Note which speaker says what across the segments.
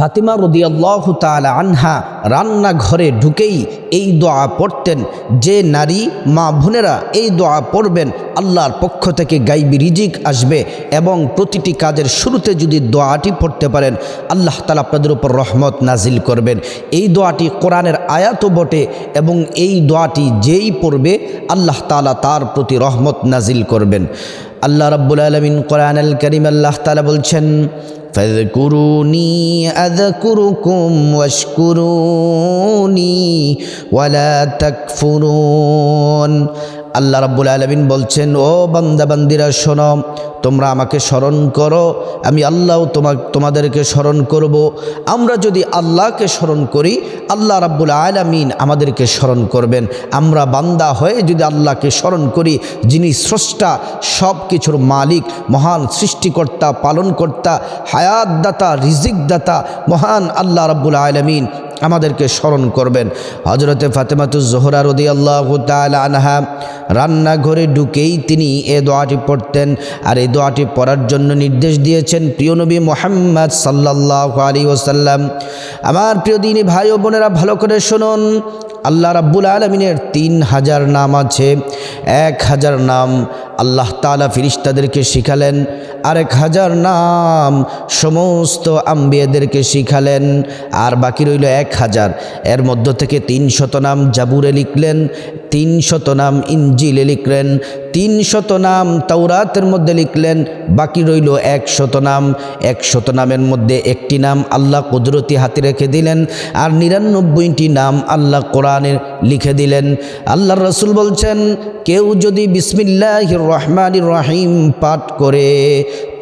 Speaker 1: ফাতিমা রদিয়াল্লাহ তালা আনহা রান্নাঘরে ঢুকেই এই দোয়া পড়তেন, যে নারী, মা বোনেরা এই দোয়া পড়বেন, আল্লাহর পক্ষ থেকে গাইবি রিজিক আসবে এবং প্রতিটি কাজের শুরুতে যদি দোয়াটি পড়তে পারেন, আল্লাহ তালা আপনাদের উপর রহমত নাজিল করবেন। এই দোয়াটি কোরআনের আয়াতও বটে এবং এই দোয়াটি যেই পড়বে, আল্লাহ তালা তার প্রতি রহমত নাজিল করবেন। আল্লাহ রাব্বুল আলমিন কোরআন আল করিম আল্লাহ তালা বলছেন فاذكروني أذكركم واشكروني ولا تكفرون আল্লাহ রাব্বুল আলমিন বলছেন, ও বান্দাবান্দিরা, শোনো, তোমরা আমাকে স্মরণ করো, আমি আল্লাহ তোমা তোমাদেরকে স্মরণ করব। আমরা যদি আল্লাহকে স্মরণ করি, আল্লাহ রাব্বুল আলামিন আমাদেরকে স্মরণ করবেন। আমরা বান্দা হয়ে যদি আল্লাহকে স্মরণ করি, যিনি স্রষ্টা সব কিছুর মালিক, মহান সৃষ্টিকর্তা, পালনকর্তা, হায়াতদাতা, রিজিকদাতা, মহান আল্লাহ রাব্বুল আলামিন আমাদেরকে স্মরণ করবেন। হজরতে ফাতেমাতুজ জোহরা রদি আল্লাহ আনহা রান্নাঘরে ঢুকেই তিনি এ দোয়াটি পড়তেন আর এই দোয়াটি পড়ার জন্য নির্দেশ দিয়েছেন প্রিয় নবী মোহাম্মদ সাল্লাহ আলী ওসাল্লাম আমার প্রিয় দিনী ভাই ও বোনেরা, ভালো করে শুনুন। আল্লাহ রাব্বুল আলমিনের তিন হাজার নাম আছে। এক হাজার নাম আল্লাহ তালা ফিরিস্তাদেরকে শিখালেন, আরেক হাজার নাম সমস্ত আম্বিয়াদেরকে শিখালেন, আর বাকি রইল এক হাজার। এর মধ্য থেকে তিন শত নাম জাবুরে লিখলেন তিন শত নাম ইঞ্জিলে লিখলেন তিন শত নাম তাওরাতের মধ্যে লিখলেন, বাকি রইল এক শত নাম। এক শত নামের মধ্যে একটি নাম আল্লাহ কুদরতি হাতে রেখে দিলেন, আর নিরানব্বইটি নাম আল্লাহ কোরআনের লিখে দিলেন। আল্লাহ রসুল বলছেন, কেউ যদি বিসমিল্লাহ রহমান রহিম পাঠ করে,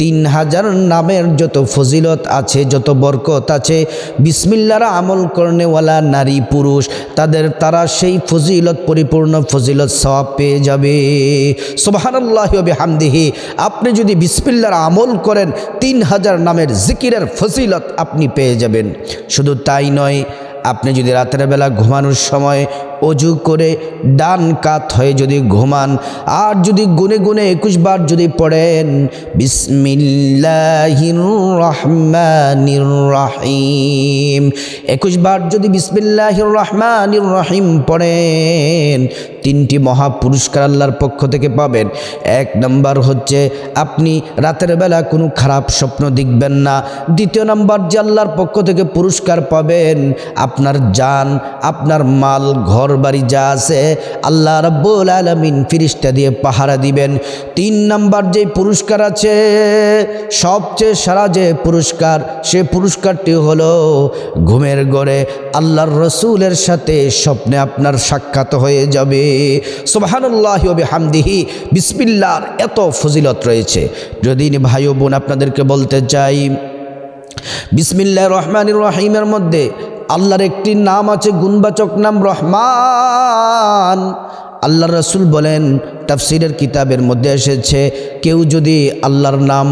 Speaker 1: তিন হাজার নামের যত ফজিলত আছে, যত বরকত আছে, বিসমিল্লার আমল করনেওয়ালা নারী পুরুষ, তাদের তারা সেই ফজিলত, পরিপূর্ণ ফজিলত সওয়াব পেয়ে যাবে। সোবাহান্লাহ হামদিহি আপনি যদি বিসমিল্লার আমল করেন তিন হাজার নামের জিকিরের ফসিলত আপনি পেয়ে যাবেন। শুধু তাই নয়, আপনি যদি রাতের বেলা ঘুমানোর সময় অজু করে ডান কাত হয়ে যদি ঘুমান, আর যদি গুনে গুনে একুশ বার যদি পড়েন, বিসমিল্লাহির রহমানির রহিম। একুশ বার যদি বিসমিল্লাহির রহমানির রহিম পড়েন, তিনটি মহা পুরস্কার আল্লাহর পক্ষ থেকে পাবেন। এক নম্বর হচ্ছে, আপনি রাতের বেলা কোনো খারাপ স্বপ্ন দেখবেন না। দ্বিতীয় নম্বর যে আল্লাহর পক্ষ থেকে পুরস্কার পাবেন, আপনার যান আপনার মাল, ঘর বাড়ি যা আছে, আল্লাহ রব্বুল আলমিন ফিরিস্তা দিয়ে পাহারা দিবেন। তিন নাম্বার যে পুরস্কার আছে, সবচেয়ে সারা যে পুরস্কার, সে পুরস্কারটি হলো ঘুমের গড়ে আল্লাহর রসুলের সাথে স্বপ্নে আপনার সাক্ষাৎ হয়ে যাবে। সোবাহানুল্লাহ হামদিহি বিসমিল্লার এত ফজিলত রয়েছে। যদি ভাই বোন আপনাদেরকে বলতে চাই বিসমিল্লা রহমান রহিমের মধ্যে আল্লাহর একটি নাম আছে গুণবাচক নাম রহমান। আল্লাহ রসুল বলেন, তাফসিরের কিতাবের মধ্যে এসেছে, কেউ যদি আল্লাহর নাম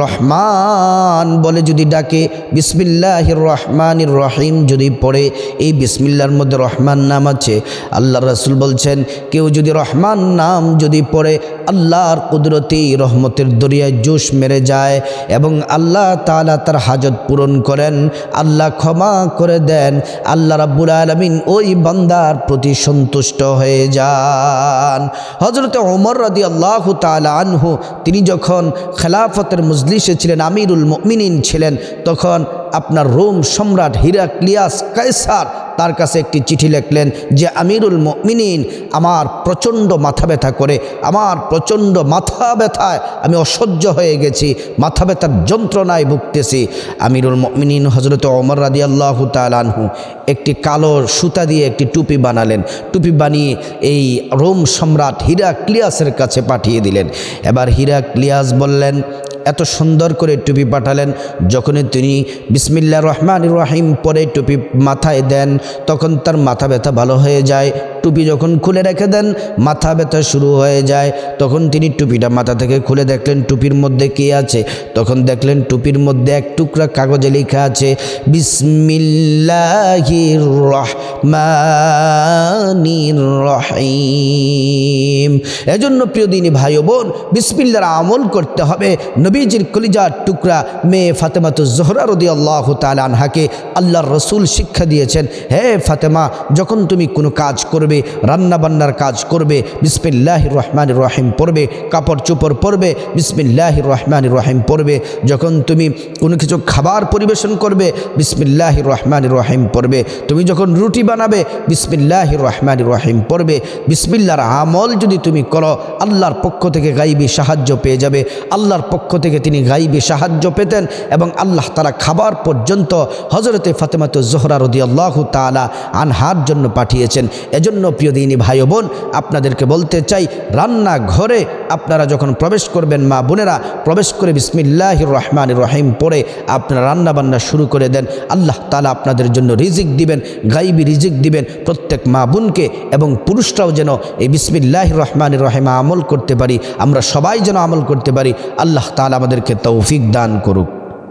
Speaker 1: রহমান বলে যদি ডাকে বিসমিল্লাহ রহমানির রহিম যদি পড়ে, এই বিসমিল্লার মধ্যে রহমান নাম আছে। আল্লাহ রসুল বলছেন, কেউ যদি রহমান নাম যদি পড়ে, আল্লাহর কুদরতি রহমতের দরিয়ায় জোশ মেরে যায় এবং আল্লাহ তালা তার হাজত পূরণ করেন, আল্লাহ ক্ষমা করে দেন, আল্লাহ রাব্বুল আলমিন ওই বান্দার প্রতি সন্তুষ্ট হয়ে যান। হজরত ওমর রাদি আল্লাহ তালা আনহু, তিনি যখন খেলাফতের মজলিসে ছিলেন, আমিরুল মমিনিন ছিলেন। তখন আপনার রোম সম্রাট হিরাক্লিয়াস কায়সার তার কাছে একটি চিঠি লিখলেন যে, আমিরুল মমিনিন, আমার প্রচণ্ড মাথা ব্যথা করে, আমার প্রচণ্ড মাথা ব্যথায় আমি অসহ্য হয়ে গেছি, মাথা ব্যথার যন্ত্রণায় ভুগতেছি। আমিরুল মমিনিন হজরত ওমর রাদি আল্লাহ তালানহু একটি কালো সুতা দিয়ে একটি টুপি বানালেন। টুপি বানিয়ে এই রোম সম্রাট হিরাক্লিয়াসের কাছে পাঠিয়ে দিলেন। এবার হিরাক্লিয়াস বললেন এত সুন্দর করে টুপি পাঠালেন। যখনই তিনি বিসমিল্লা রহমান রহিম পরে টুপি মাথায় দেন, তখন তার মাথা ব্যথা ভালো হয়ে যায়। টুপি যখন খুলে রেখে দেন, মাথা ব্যথা শুরু হয়ে যায়। তখন তিনি টুপিটা মাথা থেকে খুলে দেখলেন, টুপির মধ্যে কে আছে? তখন দেখলেন, টুপির মধ্যে এক টুকরা কাগজে লেখা আছে রহিম। এজন্য প্রিয় দিনী ভাই বোন, বিসমিল্লার আমল করতে হবে। নবীজির কলিজার টুকরা মেয়ে ফাতেমাতু জোহরা রদি আল্লাহ তাল আল্লাহর রসুল শিক্ষা দিয়েছেন, হে ফাতেমা, যখন তুমি কোনো কাজ করবে রান্না বান্নার কাজ করবে বিসমিল্লাহ রহমান রহিম পড়বে, কাপড় চোপড় পরবে বিসমিল্লাহ রহমান রহিম পড়বে। যখন তুমি কোনো কিছু খাবার পরিবেশন করবে বিসমিল্লাহ রহমান রহিম পড়বে। তুমি যখন রুটি বানাবে বিসমিল্লাহ রহমান রহিম পড়বে। বিসমিল্লার আমল যদি তুমি করো, আল্লাহর পক্ষ থেকে গাইবি সাহায্য পেয়ে যাবে। আল্লাহর পক্ষ থেকে তিনি গাইবি সাহায্য পেতেন এবং আল্লাহ তারা খাবার পর্যন্ত হজরতে ফাতেমাত জোহরা রদি আল্লাহ তালা আনহার জন্য পাঠিয়েছেন। এজন্য প্রিয় দিনী ভাই বোন, আপনাদেরকে বলতে চাই রান্না ঘরে আপনারা যখন প্রবেশ করবেন, মা বোনেরা, প্রবেশ করে বিসমিল্লাহ রহমান রহিম পড়ে আপনারা রান্না বান্না শুরু করে দেন। আল্লাহ তালা আপনাদের জন্য রিজিক দিবেন, গাইবি রিজিক দিবেন প্রত্যেক মা বোনকে এবং পুরুষরাও যেন এই বিসমিল্লাহ রহমান রহিমা আমল করতে পারি, আমরা সবাই যেন আমল করতে পারি। আল্লাহ তালা আমাদেরকে তৌফিক দান করুক।